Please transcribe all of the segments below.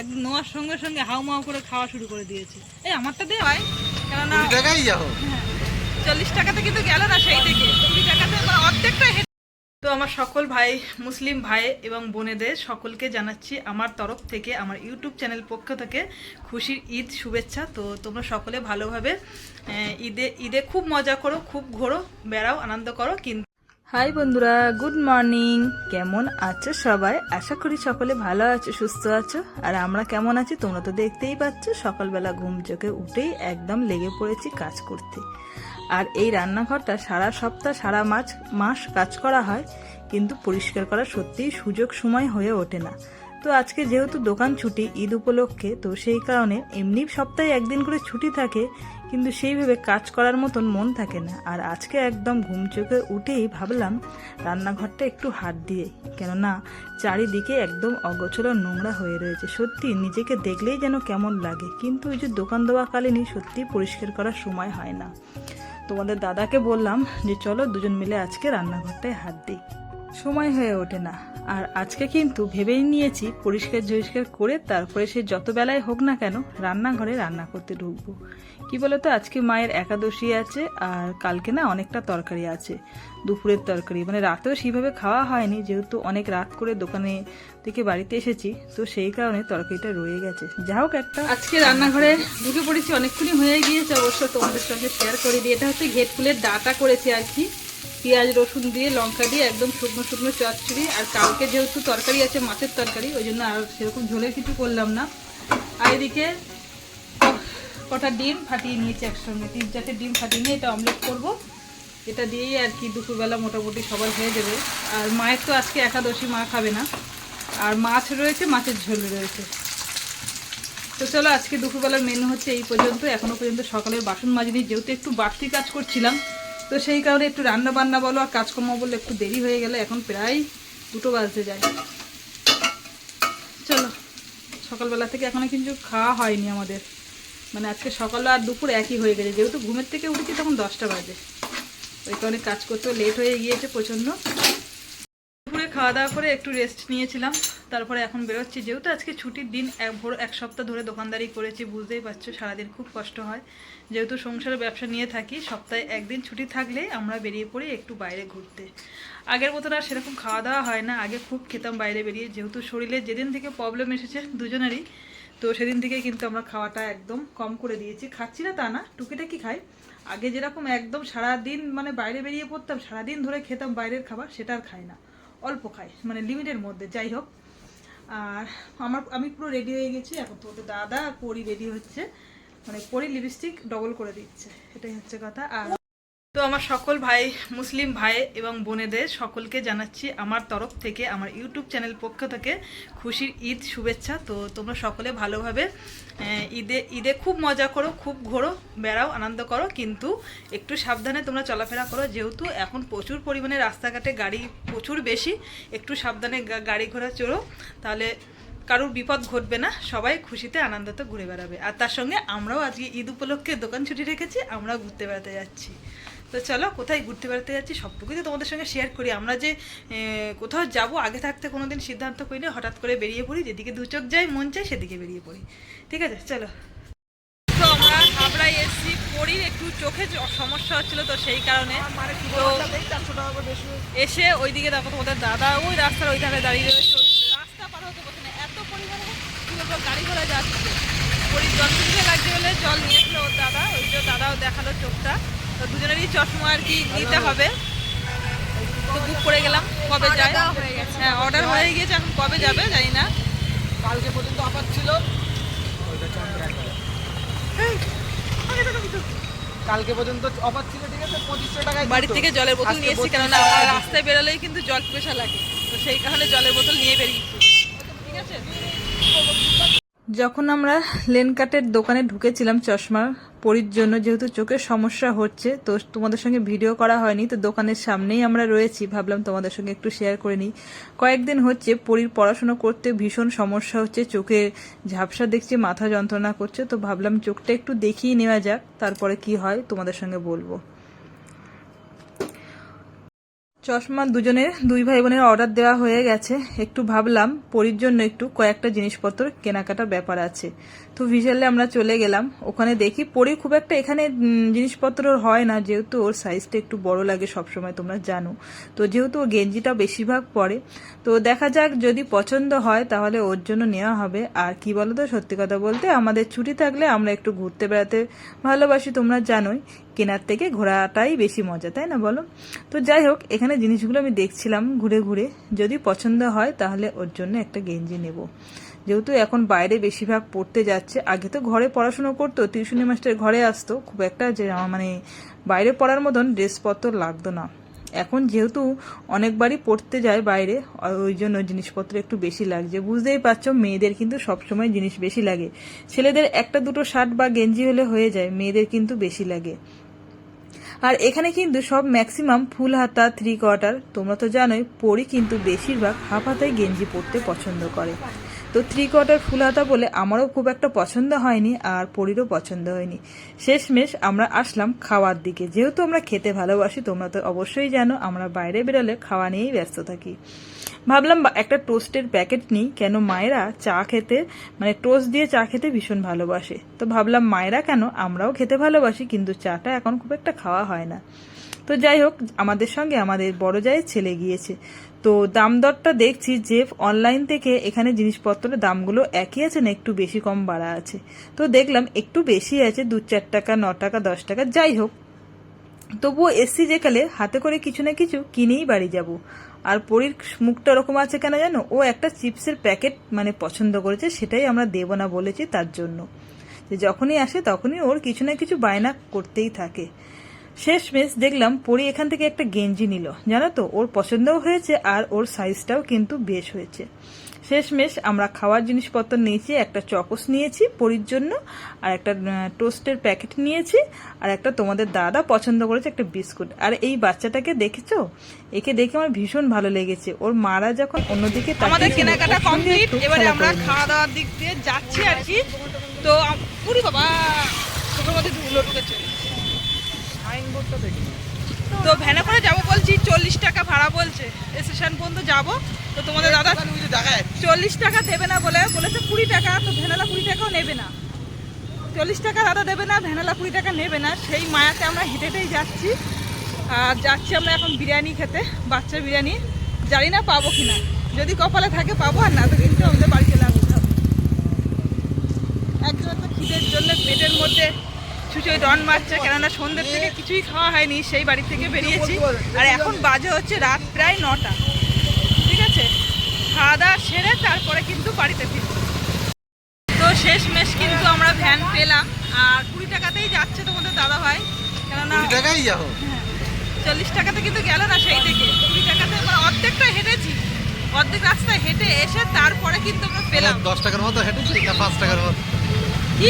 একদম নোয়ার সঙ্গে সঙ্গে হাউ মাউ করে খাওয়া শুরু করে দিয়েছে। এই আমারটা দে ভাই। কেননা টাকাই যাও। চল্লিশ টাকাতে কিন্তু গেল না সেই থেকে। কুড়ি টাকাতে আমার অর্ধেকটা তো আমার সকল ভাই মুসলিম ভাই এবং বোনেদের সকলকে জানাচ্ছি আমার তরফ থেকে আমার ইউটিউব চ্যানেল পক্ষ থেকে খুশির ঈদ শুভেচ্ছা। তো তোমরা সকলে ভালোভাবে ঈদে ঈদে খুব মজা করো খুব ঘোরো বেড়াও আনন্দ করো কিন্তু হাই বন্ধুরা, গুড মর্নিং। কেমন আছো সবাই? আশা করি সকলে ভালো আছো, সুস্থ আছো। আর আমরা কেমন আছি তোমরা তো দেখতেই পাচ্ছ, সকালবেলা ঘুম চোখে উঠেই একদম লেগে পড়েছি কাজ করতে। আর এই রান্নাঘরটা সারা সপ্তাহ, সারা মাস মাস কাজ করা হয়, কিন্তু পরিষ্কার করা সত্যিই সুযোগ সময় হয়ে ওঠে না। তো আজকে যেহেতু দোকান ছুটি, ঈদ উপলক্ষে, তো সেই কারণে এমনি সপ্তাহে একদিন করে ছুটি থাকে কিন্তু সেইভাবে কাজ করার মতন মন থাকে না। আর আজকে একদম ঘুম চোখে উঠেই ভাবলাম, রান্নাঘরটা একটু হাত দিয়ে, কেননা চারিদিকে একদম অগোছলো নোংরা হয়ে রয়েছে। সত্যি নিজেকে দেখলেই যেন কেমন লাগে, কিন্তু ওই যে দোকান দেওয়াকালীনই সত্যি পরিষ্কার করার সময় হয় না। তোমাদের দাদাকে বললাম যে, চলো দুজন মিলে আজকে রান্নাঘরটায় হাত দিই। সময় হয়ে ওঠে না। আর আজকে কিন্তু ভেবেই নিয়েছি পরিষ্কার ঝরিষ্কার করে তারপরে সে যত বেলায় হোক না কেন রান্নাঘরে রান্না করতে ঢুকবো। কি বলতো, আজকে মায়ের একাদশী আছে আর কালকে না অনেকটা তরকারি আছে, দুপুরের তরকারি। মানে রাতেও সেইভাবে খাওয়া হয়নি, যেহেতু অনেক রাত করে দোকানে থেকে বাড়িতে এসেছি, তো সেই কারণে তরকারিটা রয়ে গেছে। যা হোক একটা। আজকে রান্নাঘরে ঢুকে পড়েছি, অনেকক্ষণই হয়ে গিয়েছে অবশ্য তোমাদের সঙ্গে শেয়ার করে দিই এটা হচ্ছে ঘেট ফুলের ডাটা করেছি আর কি। পেঁয়াজ, রসুন দিয়ে, লঙ্কা দিয়ে একদম শুকনো শুকনো চচ্চড়ি। আর কালকে যেহেতু তরকারি আছে, মাছের তরকারি, ওই জন্য আর সেরকম ঝোলের কিছু করলাম না। আর এদিকে কটা ডিম ফাটিয়ে নিয়েছি একসঙ্গে। তিন চারটে ডিম ফাটিয়ে নিয়ে এটা অমলেট করব। এটা দিয়েই আর কি দুপুরবেলা মোটামুটি সবার হয়ে যাবে। আর মায়ের তো আজকে একাদশী, মা খাবে না। আর মাছ রয়েছে, মাছের ঝোল রয়েছে। তো চলো, আজকে দুপুরবেলার মেনু হচ্ছে এই পর্যন্ত। এখনও পর্যন্ত সকালের বাসন মাজিনি, যেহেতু একটু বাড়তি কাজ করছিলাম তো সেই কারণে একটু রান্না বান্না বলো আর কাজকর্ম বললে একটু দেরি হয়ে গেলে এখন প্রায় দুটো বাজতে যায়। চলো, সকালবেলা থেকে এখনও কিন্তু খাওয়া হয়নি আমাদের। মানে আজকে সকাল আর দুপুর একই হয়ে গেছে। যেহেতু ঘুমের থেকে উঠেছি তখন দশটা বাজে। ওই কারণে কাজ করতেও লেট হয়ে গিয়েছে প্রচণ্ড। দুপুরে খাওয়া দাওয়া করে একটু রেস্ট নিয়েছিলাম। তারপরে এখন বেরোচ্ছি। যেহেতু আজকে ছুটির দিন, এক ভোর এক সপ্তাহ ধরে দোকানদারি করেছি, বুঝতেই পারছ, সারাদিন খুব কষ্ট হয়। যেহেতু সংসারের ব্যবসা নিয়ে থাকি, সপ্তাহে একদিন ছুটি থাকলে আমরা বেরিয়ে পড়ি একটু বাইরে ঘুরতে। আগের মতন আর সেরকম খাওয়া দাওয়া হয় না, আগে খুব খেতাম বাইরে বেরিয়ে। যেহেতু শরীরে যেদিন থেকে প্রবলেম এসেছে দুজনেরই, তো সেদিন থেকে কিন্তু আমরা খাওয়াটা একদম কম করে দিয়েছি। খাচ্ছি না তা না, টুকিটাকি খাই। আগে যেরকম একদম সারাদিন মানে বাইরে বেরিয়ে পড়তাম, সারাদিন ধরে খেতাম বাইরের খাবার, সেটা আর খাই না। অল্প খাই মানে লিমিটের মধ্যে, যাই হোক। আর আমার, আমি পুরো রেডি হয়ে গেছি। এখন তো দাদা পরি রেডি হচ্ছে। মানে পরি লিপস্টিক ডবল করে দিচ্ছে। এটাই হচ্ছে কথা। আর তো আমার সকল ভাই মুসলিম ভাই এবং বোনেদের সকলকে জানাচ্ছি আমার তরফ থেকে, আমার ইউটিউব চ্যানেল পক্ষ থেকে খুশির ঈদ শুভেচ্ছা। তো তোমরা সকলে ভালোভাবে ঈদে ঈদে খুব মজা করো, খুব ঘোরো, বেড়াও, আনন্দ করো, কিন্তু একটু সাবধানে তোমরা চলাফেরা করো। যেহেতু এখন প্রচুর পরিমাণে রাস্তাঘাটে গাড়ি প্রচুর বেশি, একটু সাবধানে গাড়ি ঘোড়া চড়ো, তাহলে কারোর বিপদ ঘটবে না, সবাই খুশিতে, আনন্দতে ঘুরে বেড়াবে। আর তার সঙ্গে আমরাও আজকে ঈদ উপলক্ষে দোকান ছুটি রেখেছি, আমরাও ঘুরতে বেড়াতে যাচ্ছি। তো চলো কোথায় ঘুরতে বেড়াতে যাচ্ছি সবটুকুই তো তোমাদের সঙ্গে শেয়ার করি। আমরা যে কোথাও যাব আগে থাকতে কোনো দিন সিদ্ধান্ত করি না হঠাৎ করে বেরিয়ে পড়ি যেদিকে দু চোখ যায় মন চায় সেদিকে বেরিয়ে পড়ি। ঠিক আছে চলো। তো আমরা হাবড়ায় এসেছি পড়ির একটু চোখে সমস্যা হচ্ছিল তো সেই কারণে। তো এসে ওইদিকে দেখো তোমাদের দাদা ওই রাস্তার ওই ধারে দাঁড়িয়ে রয়েছে। রাস্তা পার হতে না এত পরিমাণে গাড়ি ঘোড়া যাচ্ছে। পরির জল লাগছে বলে জল নিয়েছিল ওর দাদা ওই যে দাদাও দেখাল চোখটা। তো দুজনেরই চশমা আর কি নিতে হবে। তো বুক করে গেলাম কবে যায়? হ্যাঁ অর্ডার হয়ে গিয়েছে এখন কবে যাবে জানি না। কালকে পর্যন্ত অফার ছিল। কালকে পর্যন্ত অফার ছিল ঠিক আছে? পঁচিশশো টাকায় বাড়ি থেকে জলের বোতল আজকে নিয়ে এসেছি 32 আমার রাস্তায় বেরোলেই কিন্তু জল পিপাসা লাগে। তো সেই কারণে জলের বোতল নিয়ে বেরিয়েছি। ঠিক আছে? যখন আমরা লেন কাটের দোকানে ঢুকেছিলাম চশমা পরির জন্য, যেহেতু চোখের সমস্যা হচ্ছে, তো তোমাদের সঙ্গে ভিডিও করা হয়নি, তো দোকানের সামনেই আমরা রয়েছি। ভাবলাম তোমাদের সঙ্গে একটু শেয়ার করে নিই। কয়েকদিন হচ্ছে পরির পড়াশোনা করতে ভীষণ সমস্যা হচ্ছে চোখে ঝাপসা দেখছে, মাথা যন্ত্রণা করছে, তো ভাবলাম চোখটা একটু দেখিয়ে নেওয়া যাক, তারপরে কি হয় তোমাদের সঙ্গে বলব। চশমা দুজনের দুই ভাই বোনের অর্ডার দেওয়া হয়ে গেছে। একটু ভাবলাম, পরির জন্য একটু কয়েকটা জিনিসপত্র কেনাকাটার ব্যাপার আছে। তো ভিশালে আমরা চলে গেলাম। ওখানে দেখি পরি খুব একটা এখানে জিনিসপত্র হয় না। যেহেতু ওর সাইজটা একটু বড় লাগে সবসময়, তোমরা জানো। তো যেহেতু ও গেঞ্জিটা বেশিরভাগ পরে, তো দেখা যাক যদি পছন্দ হয় তাহলে ওর জন্য নেওয়া হবে। আর কি বলো তো সত্যি কথা বলতে আমাদের ছুটি থাকলে আমরা একটু ঘুরতে বেড়াতে ভালোবাসি, তোমরা জানোই। কেনার থেকে ঘোরাটাই বেশি মজা, তাই না বলো? তো যাই হোক, এখানে জিনিসগুলো আমি দেখছিলাম ঘুরে ঘুরে। যদি পছন্দ হয়, তাহলে ওর জন্য একটা গেঞ্জি নেব। যেহেতু এখন বাইরে বেশিরভাগ পড়তে যাচ্ছে, আগে তো ঘরে পড়াশুনো করতো, টিউশনি মাস্টার ঘরে আসতো, খুব একটা যে মানে বাইরে পড়ার মতন ড্রেসপত্র লাগতো না। এখন যেহেতু অনেকবারই পড়তে যায় বাইরে ওই জন্য জিনিসপত্র একটু বেশি লাগছে। বুঝতেই পারছ, মেয়েদের কিন্তু সবসময় জিনিস বেশি লাগে। ছেলেদের একটা দুটো শার্ট বা গেঞ্জি হলে হয়ে যায়, মেয়েদের কিন্তু বেশি লাগে। আর এখানে কিন্তু সব ম্যাক্সিমাম ফুল হাতা থ্রি কোয়ার্টার তোমরা তো জানোই, পরি কিন্তু বেশিরভাগ হাফ হাতায় গেঞ্জি পরতে পছন্দ করে। তো থ্রি কোয়ার্টার ফুল হাতা বলে আমারও খুব একটা পছন্দ হয়নি আর পরিরও পছন্দ হয়নি। শেষমেশ আমরা আসলাম খাওয়ার দিকে। যেহেতু আমরা খেতে ভালোবাসি, তোমরা তো অবশ্যই জানো আমরা বাইরে বেরোলে খাওয়া নিয়েই ব্যস্ত থাকি। ভাবলাম একটা টোস্টের প্যাকেট নিই, কেন মায়েরা চা খেতে মানে টোস্ট দিয়ে চা খেতে ভীষণ ভালোবাসে। তো ভাবলাম মায়েরা কেন, আমরাও খেতে ভালোবাসি, কিন্তু চাটা এখন খুব একটা খাওয়া হয় না। তো যাই হোক, আমাদের সঙ্গে আমাদের বড় জায়ের ছেলে গিয়েছে। তো দাম দরটা দেখছি যে অনলাইন থেকে এখানে জিনিসপত্রের দামগুলো একই আছে না একটু বেশি কম বাড়া আছে? তো দেখলাম একটু বেশি আছে, দু চার টাকা, ন টাকা, দশ টাকা, যাই হোক। তবুও এসছি যেকালে হাতে করে কিছু না কিছু কিনেই বাড়ি যাব। আর পরীর মুখটা ওরকম আছে কেন জানো? ও একটা চিপসের প্যাকেট মানে পছন্দ করেছে, সেটাই আমরা দেবো না বলেছি তার জন্য। যখনই আসে তখনই ওর কিছু না কিছু বায়না করতেই থাকে। শেষমেশ দেখলাম পরি এখান থেকে একটা গেঞ্জি নিল। জানো তো ওর পছন্দও হয়েছে আর ওর সাইজটাও কিন্তু বেশ হয়েছে। শেষমেশ আমরা খাওয়ার জিনিসপত্র নিয়েছি একটা চকস নিয়েছি পরির জন্য আর একটা টোস্টের প্যাকেট নিয়েছি আর একটা তোমাদের দাদা পছন্দ করেছে একটা বিস্কুট। আর এই বাচ্চাটাকে দেখেছ? একে দেখে আমার ভীষণ ভালো লেগেছে। ওর মারা যখন অন্যদিকে আমাদের কেনাকাটা কমপ্লিট এবারে আমরা খাওয়া দাওয়ার দিক দিয়ে যাচ্ছি আর কি। তো পুরি বাবা চোখের মধ্যে ধুলো ঢুকেছে। তো ভ্যানে করে যাব বলছি চল্লিশ টাকা ভাড়া বলছে। স্টেশন পর্যন্ত যাব তো তোমাদের দাদা চল্লিশ টাকা দেবে না বলে বলেছে কুড়ি টাকা তো ভ্যানালা কুড়ি টাকাও নেবে না। চল্লিশ টাকা দাদা দেবে না ভ্যানালা কুড়ি টাকা নেবে না। সেই মায়াতে আমরা হেঁটে হেঁটেই যাচ্ছি। আর যাচ্ছি আমরা এখন বিরিয়ানি খেতে বাচ্চা বিরিয়ানি। জানি না পাবো কিনা। যদি কপালে থাকে পাবো আর না তো কিন্তু আমাদের বাড়ি চলে আসতে হবে। একজন তো খিদের জন্য পেটের মধ্যে ছুঁচোয় ডন মারছে কেননা সন্ধ্যের থেকে কিছুই খাওয়া হয়নি সেই বাড়ি থেকে বেরিয়েছি। আর এখন বাজে হচ্ছে রাত প্রায় নটা। ঠিক আছে? খাওয়া দাওয়া সেরে তারপরে কিন্তু বাড়িতে ফিরবো। তো শেষ মেশ কিন্তু আমরা ভ্যান পেলাম। আর কুড়ি টাকাতেই যাচ্ছে তোমাদের দাদা ভাই কেননা টাকাই যাও। হ্যাঁ, চল্লিশ টাকাতে কিন্তু গেল না সেই থেকে কুড়ি টাকাতে আমরা অর্ধেকটা হেঁটেছি। অর্ধেক রাস্তায় হেঁটে এসে তারপরে কিন্তু আমরা পেলাম। দশ টাকার মতো হেঁটেছি না পাঁচ টাকার মতো?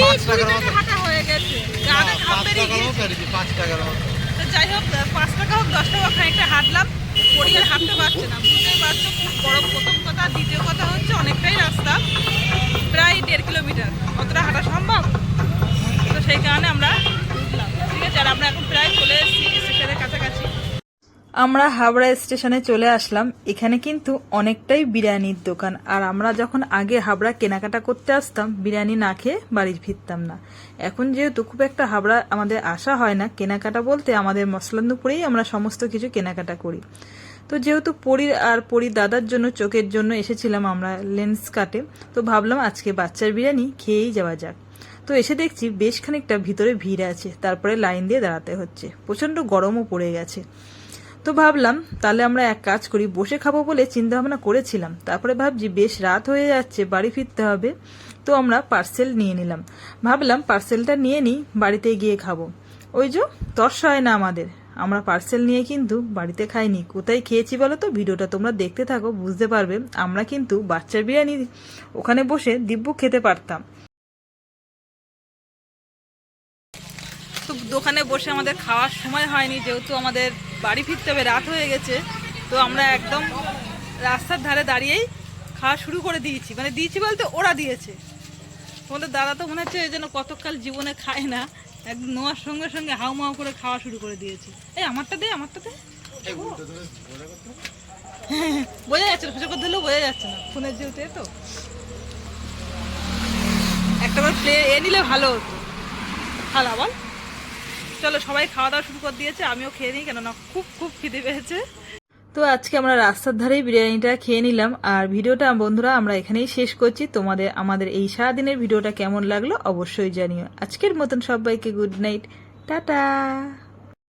পাঁচ টাকার টাকা মতো। ঘাম বেরিয়ে গিয়েছে পাঁচ টাকার মতো। তো যাই হোক পাঁচ টাকা হোক দশ টাকা খানিকটা হাঁটলাম। পরিয়ে হাঁটতে পারছে না বুঝতেই পারছ খুব বড় প্রথম কথা দ্বিতীয় কথা হচ্ছে অনেকটাই রাস্তা প্রায় দেড় কিলোমিটার। অতটা হাঁটা সম্ভব? তো সেই কারণে আমরা ঠিক আছে আর আমরা এখন প্রায় চলে এসেছি স্টেশনের কাছাকাছি। আমরা হাবড়া স্টেশনে চলে আসলাম। এখানে কিন্তু অনেকটাই বিরিয়ানির দোকান। আর আমরা যখন আগে হাবড়া কেনাকাটা করতে আসতাম, বিরিয়ানি না খেয়ে বাড়ি ফিরতাম না। এখন যেহেতু খুব একটা হাবড়া আমাদের আসা হয় না, কেনাকাটা বলতে আমাদের মশলান্দুপুরেই আমরা সমস্ত কিছু কেনাকাটা করি। তো যেহেতু পরীর আর পরীর দাদার জন্য, চোখের জন্য এসেছিলাম আমরা লেন্স কাটে, তো ভাবলাম আজকে বাচ্চার বিরিয়ানি খেয়েই যাওয়া যাক। তো এসে দেখছি বেশ খানিকটা ভিতরে ভিড় আছে, তারপরে লাইন দিয়ে দাঁড়াতে হচ্ছে। প্রচণ্ড গরমও পড়ে গেছে। তো ভাবলাম, তাহলে আমরা এক কাজ করি, বসে খাব বলে চিন্তা ভাবনা করেছিলাম। তারপরে ভাবছি, বেশ রাত হয়ে যাচ্ছে, বাড়ি ফিরতে হবে। তো আমরা পার্সেল নিয়ে নিলাম। ভাবলাম, পার্সেলটা নিয়ে নিই, বাড়িতে গিয়ে খাব। ওই যে, তর্স হয় না আমাদের। আমরা পার্সেল নিয়ে কিন্তু বাড়িতে খাইনি। কোথায় খেয়েছি বলো তো? ভিডিওটা তোমরা দেখতে থাকো, বুঝতে পারবে। আমরা কিন্তু বাচ্চার বিরিয়ানি ওখানে বসে দিব্য খেতে পারতাম। দোকানে বসে আমাদের খাওয়ার সময় হয়নি যেহেতু আমাদের বাড়ি ফিরতে হবে রাত হয়ে গেছে তো আমরা একদম রাস্তার ধারে দাঁড়িয়েই খাওয়া শুরু করে দিয়েছি। মানে দিয়েছি বলতে ওরা দিয়েছে। তোমাদের দাদা তো মনে হচ্ছে যেন কতকাল জীবনে খায় না একদম নোয়ার সঙ্গে সঙ্গে হাউ মাউ করে খাওয়া শুরু করে দিয়েছে। এই আমারটা দে আমারটা দে। বোঝা যাচ্ছে না করতে হলেও বোঝা যাচ্ছে না ফোনের যেহেতু তো। একটা বার প্লে এ নিলে ভালো হতো। ভালো বল। চলো, সবাই খাওয়া দাওয়া শুরু করে দিয়েছে, আমিও খেয়ে নিই, কেননা খুব খুব খিদে পেয়েছে। তো আজকে আমরা রাস্তার ধারেই বিরিয়ানিটা খেয়ে নিলাম, আর ভিডিওটা বন্ধুরা আমরা এখানেই শেষ করছি। তোমাদের, আমাদের এই সারাদিনের ভিডিওটা কেমন লাগল অবশ্যই জানিও। আজকের মতন সবাইকে গুড নাইট টাটা।